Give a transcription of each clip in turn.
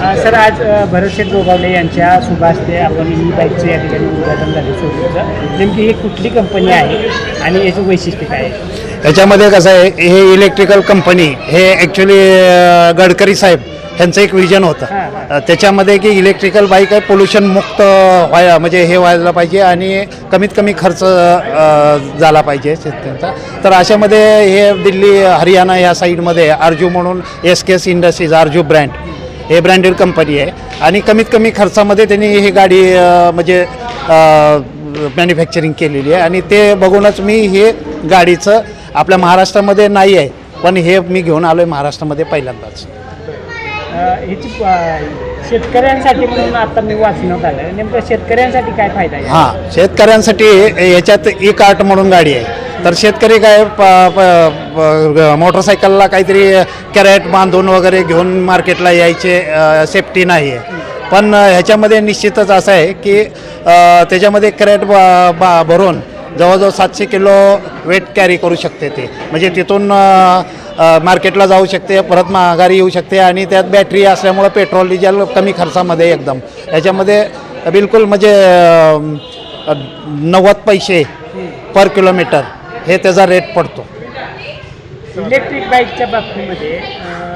Sir आज भरतशेठ गोगावले यांच्या शुभ हस्ते आपण ई बाईकचं या ठिकाणी उद्घाटन झालं शोरूमचं नेमकी ही कुठली कंपनी आहे आणि याचं वैशिष्ट्य काय आहे? याच्यामध्ये कसं आहे हे इलेक्ट्रिकल कंपनी हे ॲक्च्युली गडकरी साहेब ह्यांचं एक विजन होतं. हां, त्याच्यामध्ये की इलेक्ट्रिकल बाईक आहे पोल्युशन मुक्त व्हाय म्हणजे हे व्हायला पाहिजे आणि कमीत कमी खर्च अ, झाला पाहिजे शेतकऱ्यांचा. तर अशामध्ये हे दिल्ली हरियाणा या साईडमध्ये आरजू म्हणून S K S industries Aarzoo brand हे ब्रँडेड कंपनी आहे. आणि कमीत कमी खर्चामध्ये त्यांनी ही गाडी म्हणजे मॅन्युफॅक्चरिंग केलेली आहे. आणि ते बघूनच मी हे गाडीचं आपल्या महाराष्ट्रामध्ये नाही आहे पण हे मी घेऊन आलो आहे महाराष्ट्रामध्ये पहिल्यांदाच. ह्याची शेतकऱ्यांसाठी म्हणून आता मी वाचण्यात आलं नेमकं शेतकऱ्यांसाठी काय फायदा आहे? हां शेतकऱ्यांसाठी याच्यात ई कार्ट म्हणून गाडी आहे. तर शेतकरी काय प प- मोटरसायकलला काहीतरी कॅरेट बांधून वगैरे घेऊन मार्केटला यायचे सेफ्टी नाही आहे पण ह्याच्यामध्ये निश्चितच असं आहे की त्याच्यामध्ये कॅरेट बा बा भरून जवळजवळ सातशे किलो वेट कॅरी करू शकते ते. म्हणजे तिथून मार्केटला जाऊ शकते परत महागारी येऊ शकते आणि त्यात बॅटरी असल्यामुळं पेट्रोल डिझेल कमी खर्चामध्ये एकदम. याच्यामध्ये बिलकुल म्हणजे नव्वद पैसे पर किलोमीटर हे त्याचा रेट पडतो. इलेक्ट्रिक बाईकच्या बाबतीमध्ये अ,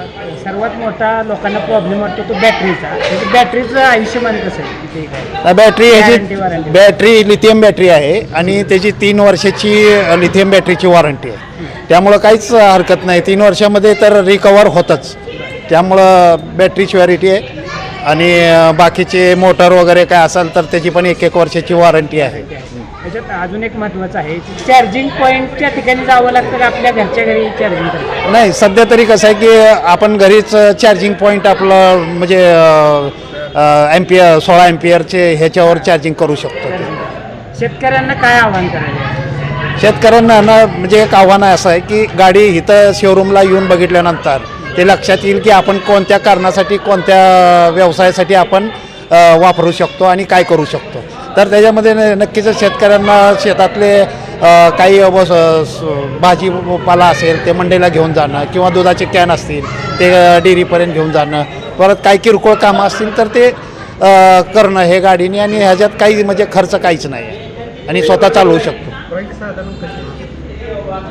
सर्वात मोठा लोकांना प्रॉब्लेम वाटतो तो बॅटरीचा म्हणजे बॅटरीचं आयुष्यमान कसं आहे? किती काय? बॅटरी Guarantee, ह्याची warranty. बॅटरी लिथियम बॅटरी आहे आणि त्याची तीन वर्षाची लिथियम बॅटरीची वॉरंटी आहे. त्यामुळं काहीच हरकत नाही. तीन वर्षामध्ये तर रिकवर होतच. त्यामुळं बॅटरी श्युअरिटी आहे. आणि अं, बाकीचे मोटर वगैरे काय असेल तर त्याची पण एक एक वर्षाची वॉरंटी आहे. त्याच्यात अजून एक महत्त्वाचं आहे चार्जिंग पॉईंटच्या ठिकाणी जावं लागतं का आपल्या घरच्या घरी चार्जिंग नाही सध्या तरी कसं आहे की आपण घरीच चार्जिंग पॉईंट आपलं म्हणजे एम्पियर सोळा एम्पियरचे ह्याच्यावर चार्जिंग करू शकतो शेतकऱ्यांना काय आव्हान करायचं शेतकऱ्यांना ना म्हणजे एक आव्हान असं आहे की गाडी इथं शोरूमला येऊन बघितल्यानंतर ते लक्षात येईल की आपण कोणत्या कारणासाठी कोणत्या व्यवसायासाठी आपण अ, वापरू शकतो आणि काय करू शकतो. तर त्याच्यामध्ये नक्कीच शेतकऱ्यांना शेतातले काही व- स- भाजीपाला असेल ते मंडईला घेऊन जाणं किंवा दुधाचे कॅन असतील ते डेअरीपर्यंत घेऊन जाणं परत काही किरकोळ कामं असतील तर ते करणं हे गाडीने आणि ह्याच्यात काही म्हणजे खर्च काहीच नाही आहे. आणि स्वतः चालवू शकतो.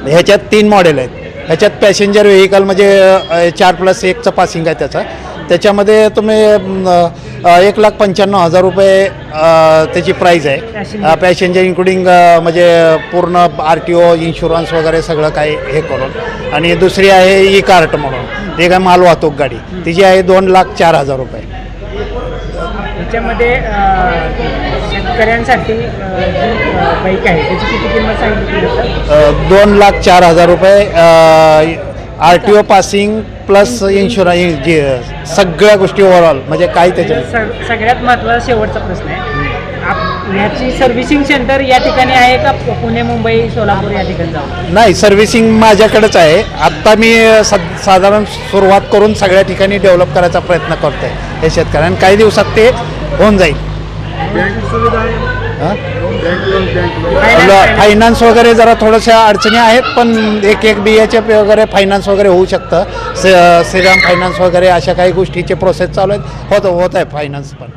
ह्याच्यात तीन मॉडेल आहेत. ह्याच्यात पॅसेंजर व्हेकल म्हणजे चार प्लस एकचं पासिंग आहे त्याचं. त्याच्यामध्ये तुम्ही एक लाख पंच्याण्णव हजार रुपये त्याची प्राईज आहे. पॅसेंजर इन्क्लुडिंग म्हणजे पूर्ण आर टी ओ इन्शुरन्स वगैरे सगळं काही हे करून. आणि दुसरी आहे ई कार्ट म्हणून. ते काय माल वाहतूक गाडी. तिची आहे दोन लाख चार हजार रुपये. त्याच्यामध्ये शेतकऱ्यांसाठी बाईक आहे त्याची किती किंमत सांगितली दोन लाख चार हजार रुपये R T O passing plus insurance जी सगळ्या गोष्टी ओव्हरऑल म्हणजे काय त्याच्या स- सगळ्यात महत्त्वाचा शेवटचा प्रश्न आहे. आप याची सर्व्हिसिंग सेंटर या ठिकाणी आहे का? पुणे मुंबई सोलापूर या ठिकाणी जाऊ नाही सर्व्हिसिंग माझ्याकडेच आहे. आत्ता मी सद साधारण सुरुवात करून सगळ्या ठिकाणी डेव्हलप करायचा प्रयत्न करतो आहे हे शेतकऱ्यांना. काही दिवसात ते होऊन जाईल. हां Finance- फायनान्स वगैरे जरा थोड्याशा अडचणी आहेत पण एक एक बी एच एफ वगैरे फायनान्स वगैरे होऊ शकतं. से श्रीराम फायनान्स वगैरे अशा काही गोष्टीचे प्रोसेस चालू आहेत. होत होत आहे फायनान्स पण.